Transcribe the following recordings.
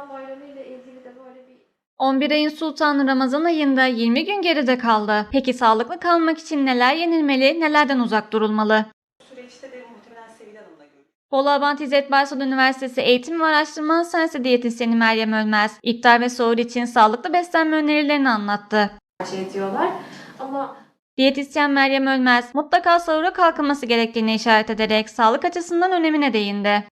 Ramazan bayramı ile ilgili de böyle bir 11 ayın sultanı Ramazan ayında 20 gün geride kaldı. Peki sağlıklı kalmak için neler yenilmeli, nelerden uzak durulmalı? süreçte de muhtemelen Sevil Hanım'la görüşürüz. Bolu Abant İzzet Baysal Üniversitesi Eğitim ve Araştırma Hastanesi diyetisyeni Meryem Ölmez, iftar ve sahur için sağlıklı beslenme önerilerini anlattı. tercih ediyorlar. Ama Diyetisyen Meryem Ölmez, mutlaka sahura kalkılması gerektiğini işaret ederek sağlık açısından önemine değindi.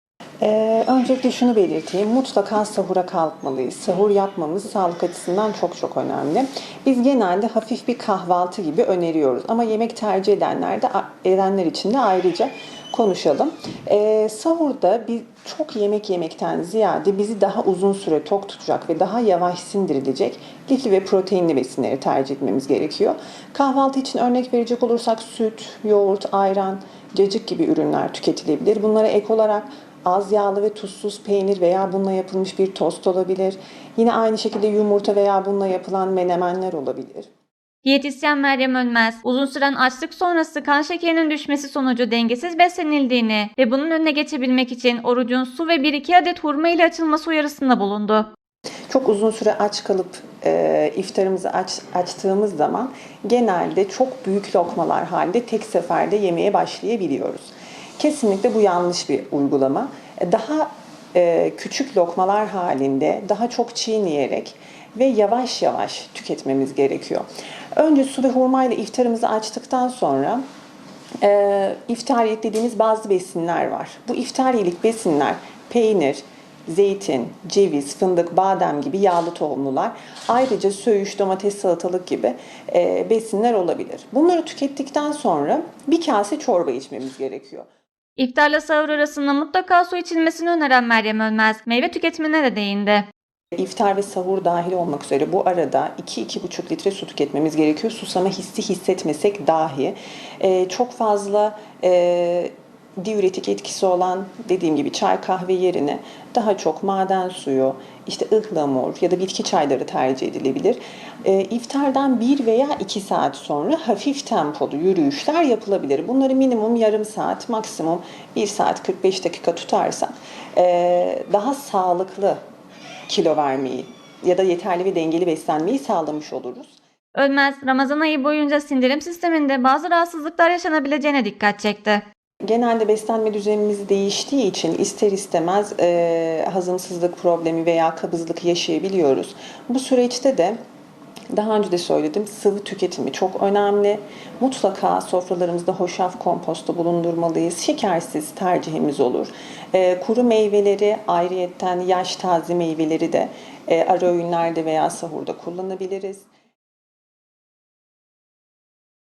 Ee, öncelikle şunu belirteyim. Mutlaka sahura kalkmalıyız. Sahur yapmamız sağlık açısından çok çok önemli. Biz genelde hafif bir kahvaltı gibi öneriyoruz. Ama yemek tercih edenler de edenler için de ayrıca konuşalım. Ee, sahurda bir çok yemek yemekten ziyade bizi daha uzun süre tok tutacak ve daha yavaş sindirilecek lifli ve proteinli besinleri tercih etmemiz gerekiyor. Kahvaltı için örnek verecek olursak süt, yoğurt, ayran, cacık gibi ürünler tüketilebilir. Bunlara ek olarak az yağlı ve tuzsuz peynir veya bununla yapılmış bir tost olabilir. Yine aynı şekilde yumurta veya bununla yapılan menemenler olabilir. Diyetisyen Meryem Ölmez, uzun süren açlık sonrası kan şekerinin düşmesi sonucu dengesiz beslenildiğini ve bunun önüne geçebilmek için orucun su ve 1-2 adet hurma ile açılması uyarısında bulundu. Çok uzun süre aç kalıp e, iftarımızı aç, açtığımız zaman genelde çok büyük lokmalar halinde tek seferde yemeye başlayabiliyoruz. Kesinlikle bu yanlış bir uygulama. E, Daha e, küçük lokmalar halinde daha çok çiğneyerek ve yavaş yavaş tüketmemiz gerekiyor. Önce su ve hurmayla iftarımızı açtıktan sonra e, iftariyelik dediğimiz bazı besinler var. Bu iftariyelik besinler peynir, zeytin, ceviz, fındık, badem gibi yağlı tohumlular. Ayrıca söğüş, domates, salatalık gibi e, besinler olabilir. Bunları tükettikten sonra bir kase çorba içmemiz gerekiyor. İftarla sahur arasında mutlaka su içilmesini öneren Meryem Ölmez, meyve tüketimine de değindi. İftar ve sahur dahil olmak üzere bu arada 2-2,5 litre su tüketmemiz gerekiyor. Susama hissi hissetmesek dahi. Çok fazla diüretik etkisi olan dediğim gibi çay kahve yerine daha çok maden suyu, işte ıhlamur ya da bitki çayları tercih edilebilir. Ee, iftardan 1 veya 2 saat sonra hafif tempolu yürüyüşler yapılabilir. Bunları minimum yarım saat, maksimum 1 saat 45 dakika tutarsak e, daha sağlıklı kilo vermeyi ya da yeterli ve dengeli beslenmeyi sağlamış oluruz. Ölmez, Ramazan ayı boyunca sindirim sisteminde bazı rahatsızlıklar yaşanabileceğine dikkat çekti. Genelde beslenme düzenimiz değiştiği için ister istemez e, hazımsızlık problemi veya kabızlık yaşayabiliyoruz. Bu süreçte de daha önce de söyledim sıvı tüketimi çok önemli. Mutlaka sofralarımızda hoşaf kompostu bulundurmalıyız. Şekersiz tercihimiz olur. E, kuru meyveleri ayrıyetten yaş taze meyveleri de e, ara öğünlerde veya sahurda kullanabiliriz.